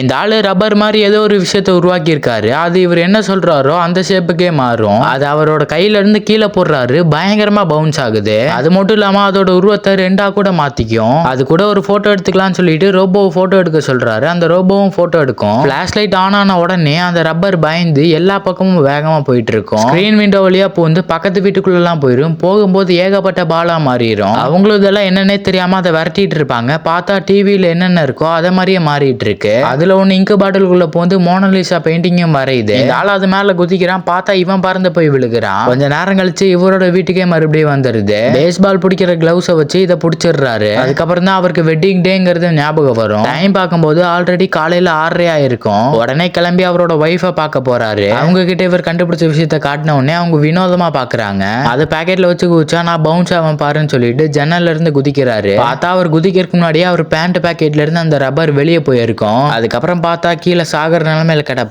இந்த ஆளு ரப்பர் மாதிரி ஏதோ ஒரு விஷயத்த உருவாக்கியிருக்காரு. அது இவர் என்ன சொல்றாரோ அந்த ஷேப்புக்கே மாறும். அது அவரோட கையில இருந்து கீழே போடுறாரு. பயங்கரமா பவுன்ஸ் ஆகுது. அது மட்டும் இல்லாம அதோட உருவத்தை ரெண்டா கூட மாத்திக்கும். அது கூட ஒரு போட்டோ எடுத்துக்கலாம்னு சொல்லிட்டு ரோபோவை போட்டோ எடுக்க சொல்றாரு. அந்த ரோபோவும் போட்டோ எடுக்கும். பிளாஷ் லைட் ஆன் ஆன உடனே அந்த ரப்பர் பயந்து எல்லா பக்கமும் வேகமா போயிட்டு இருக்கும் ஸ்கிரீன் விண்டோ வழியா பூந்து பக்கத்து வீட்டுக்குள்ள எல்லாம் போயிரும். போகும்போது ஏகப்பட்ட பாலா மாறிடும் அவங்களும் இதெல்லாம் என்னன்னே தெரியாம அதை விரட்டிட்டு இருப்பாங்க. பார்த்தா டிவியில என்னென்ன இருக்கோ அதை மாதிரியே மாறிட்டு இருக்கு. அதுல ஒண்ணு இங்கு பாட்டிலுக்குள்ள போந்து மோனலிசா பெயிண்டிங்கும் வரையுது. இந்த ஆள் அது மேல குதிக்கிறான் பார்த்தா இவன் பறந்து போய் விழுகிறான். கொஞ்ச நேரம் கழிச்சு இவரோட வீட்டுக்கே மறுபடியும் வந்துருது. பேஸ்பால் பிடிக்கிற கிளவுஸை வச்சு இதை பிடிச்சிடுறாரு. அதுக்கப்புறம் தான் அவருக்கு வெட்டிங் டேங்கிறது ஞாபகம் வரும். டைம் பார்க்கும்போது ஆல்ரெடி காலையில ஆறரை ஆயிருக்கும். உடனே கிளம்பி அவரோட ஒய்ஃபை பார்க்க போறாரு. அவங்க கிட்ட இவர் கண்டுபிடிச்ச விஷயத்த காட்டின உடனே அவங்க வினோதமா பாக்குறாங்க அது பாக்கெட்ல வச்சு குதிச்சா நான் பவுன்ஸ் ஆவன் பாருன்னு சொல்லிட்டு ஜன்னல்ல இருந்து குதிக்கிறாரு. பார்த்தா அவர் குதிக்கிறதுக்கு முன்னாடியே அவர் பேண்ட் பாக்கெட்ல இருந்து அந்த ரப்பர் வெளியே போயிருக்கும். அதுக்கப்புறம் பார்த்தா கீழே சாகர நிலமையில கிடப்பா